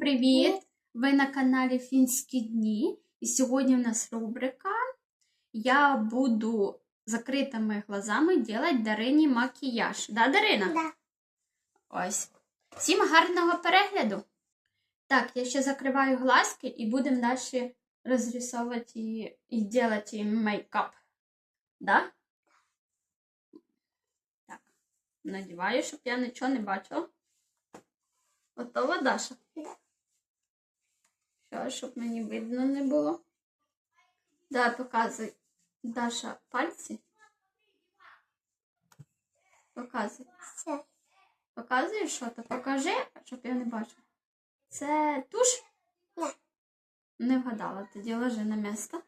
привіт! Ви на каналі Фінські дні. І сьогодні у нас рубрика Я буду закритими глазами делать Дарині макіяж. Да, Дарина? Да. Ось. Всім гарного перегляду! Так, я ще закриваю глазки і будемо далі розрисовувати і делать їй мейкап. Да? Так. Надіваю, щоб я нічого не бачила. Готова, Даша? Да. Що, щоб мені видно не було. Да, показуй. Даша, пальці. Показуй. Все. Показуєш що то? Покажи, щоб я не бачила. Це туш? Да. Не вгадала, тоді ложи на місце.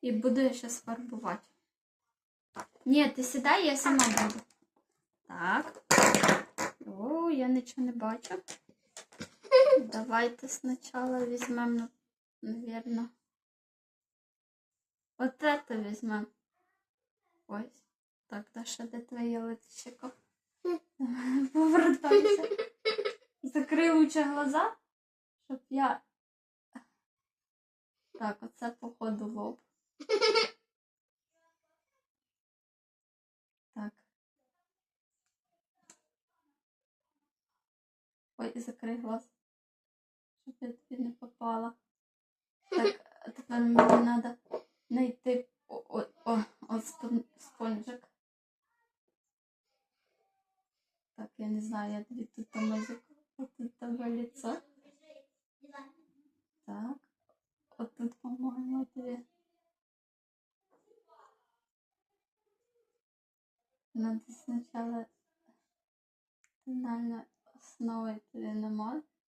І буду я зараз фарбувати. Ні, ти сідай, я сама буду. Так. О, я нічого не бачу. Давайте спочатку візьмемо, навірно. От это візьмемо. Ось. Так, Даша, де твоє лицико? Повертайся. Закрий лучше глаза, щоб я. Так, оце походу лоб. Так. Ой, закрий глаз. Я тобі не попала. Так, тепер мені треба знайти спонжик. Так, я не знаю, я тобі тут там. От тут тебе лицо. Так. От тут, по-моєму, тобі. Надо сначала тональной основой намазати.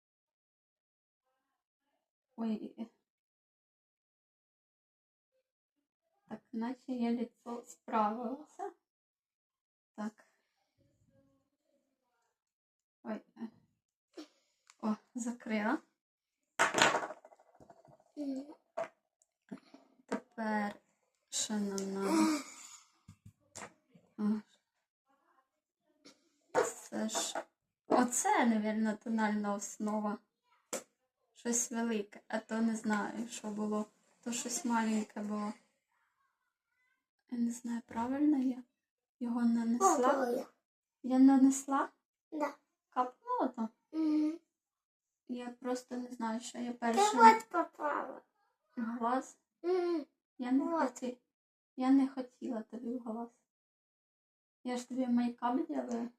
Ой. Так, наче я лицо справилася. Так. Ой. е. О, закрила. Тепер що нам. Це ж. Оце, мабуть, тональна основа. Щось велике, а то не знаю, що було. То щось маленьке було. Я не знаю, правильно я його нанесла. Я нанесла? Да. Капнула то? М. Я просто не знаю, що я Ты перший вот попала. глаз. М. Я не Вот. хотіла. Я не хотіла тобі в глаз. Я ж тобі мейкап делаю.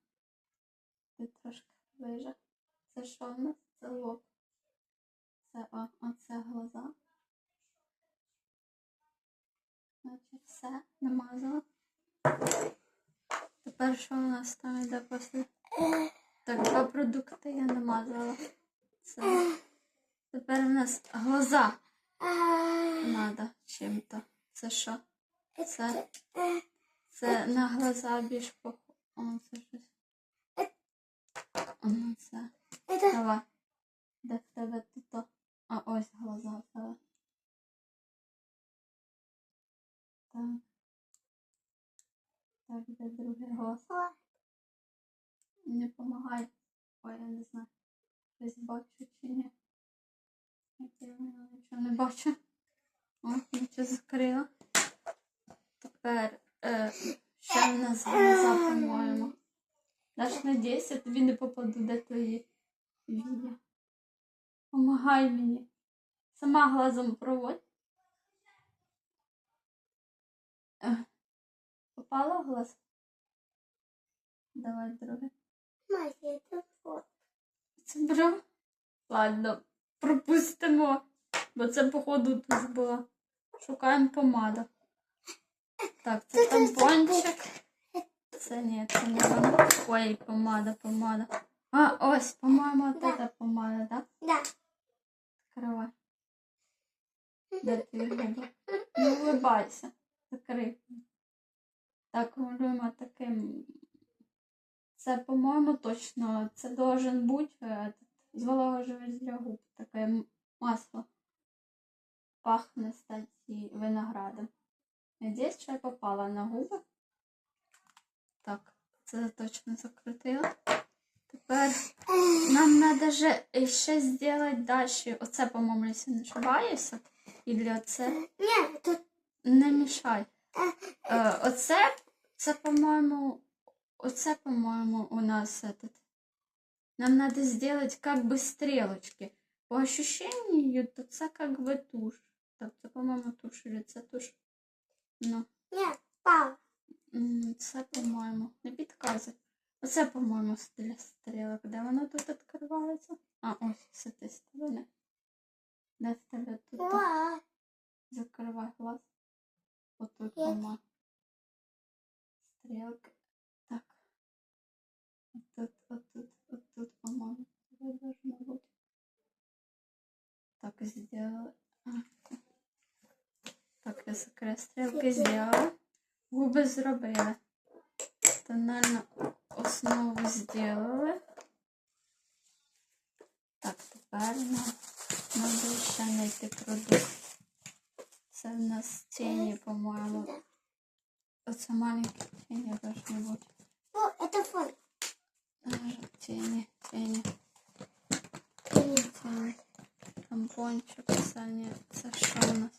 Ти трошки ближе. Це що в нас? Це лоб. Це о, оце глаза. Значить, все, намазала. Тепер що у нас там йде після? Так, два продукти я намазала. Це. Тепер у нас глаза надо чим-то. Це що? Це, це на глаза більш похоже. О, це щось. Ну, це. Давай. Де в тебе тут? А ось глаза в тебе. Так. Так, де другий? О. Не помагай. Ой, я не знаю. Десь бачу чи ні. Я нічого не бачу. О, нічого закрила. Тепер е, ще в нас глаза, по-моєму. Даш надійся, тобі не попаду, де твої вії. Помагай мені. Сама глазом проводь. Е, Попала в глаз? Давай друге. Мать, это вот. Це брав? Ладно, пропустимо, бо це, походу, туш була. Шукаємо помаду. Так, це тампончик. Це ні, це не воно. Ой, помада, помада. А, ось, по-моєму, Да. эта помада, так? Да. Закривай. Де твої губи? Не улыбайся. Закрий. Так, малюємо таким. Це, по-моєму, точно. Це должен бути е, зволожувач для губ. Таке масло. Пахне, кстати, виноградом. Надіюсь, що я попала на губи. Так, це точно закрутила. Тепер нам треба же ще зробити далі. Оце, по-моєму, якщо не ошибаюся. Ілі оце. Ні, тут Не мішай. Е, оце, це, по-моєму, оце, по-моєму, у нас этот. Нам надо сделать как бы стрелочки. По ощущению, то це как бы тушь. Так, це, по-моєму, тушь, или це тушь. Ну, ні, пала. м, це, по-моєму, не підказуй. Оце, по-моєму, для стрілок. Де воно тут відкривається? А, ось, з цієї сторони. Де в тебе тут? Закривай глаз. Отут мама. Стрілки. Так. Отут, отут, отут, по-моєму. Должно бути. Так, сделали. Так, я закрию стрілки сделала. Губи зробили. Тональну основу сделали. Так, тепер нам треба ще знайти продукт. Це в нас тіні, по-моєму. да. Оце маленькі тіні должны бути. О, це фон. Даже Тіні, тіні, Ні, тіні. Тампончик, це не... Це що у нас?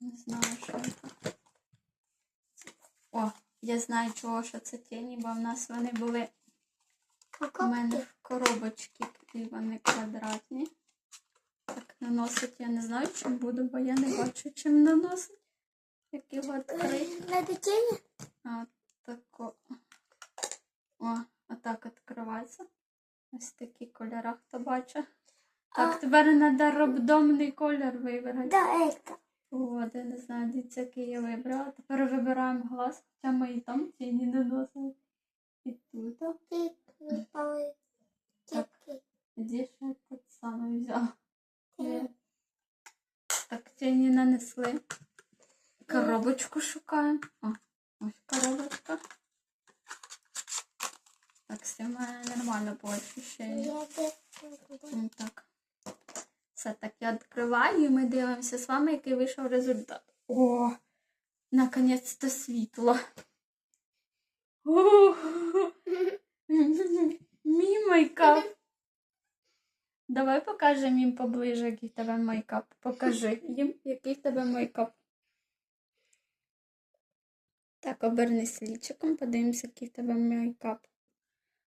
Не знаю, що це. Я знаю, чого що це тіні, бо в нас вони були у мене в коробочці, і вони квадратні. Так, наносить я не знаю, чим буду, бо я не бачу, чим наносить. Як його відкрити. На дитині? А, тако. О, отак відкривається. Ось такі кольори, хто бачить. Так, А. тепер треба рандомний колір вибрати. Да, это. От, я не знаю, дивіться, який я вибрала. Тепер вибираємо глаз, хоча ми і там тіні наносили. І тут. Так. Ж я так саме взяла? Є. Так, тіні нанесли. Коробочку шукаємо. О, ось коробочка. Так, все в мене нормально по ощущенню. Так. Все так, я відкриваю і ми дивимося з вами, який вийшов результат. О, наконець-то світло. О, Мій мейкап. Давай покажемо їм поближе, який в тебе мейкап. Покажи їм, який в тебе мейкап. Так, обернись лічиком, подивимося, який в тебе мейкап.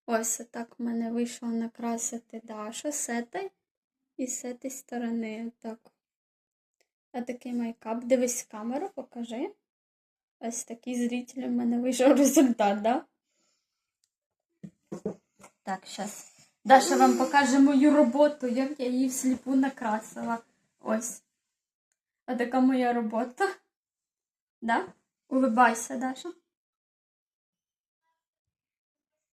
Ось так в мене вийшло накрасити Дашу цієї і з цієї сторони. Так. А такий мейкап. Дивись камеру, покажи. Ось такий зритель в мене вийшов результат, да? Так, зараз. Даша вам покаже мою роботу, як я її всліпу накрасила. Ось. А така моя робота. Да? Улибайся, Даша.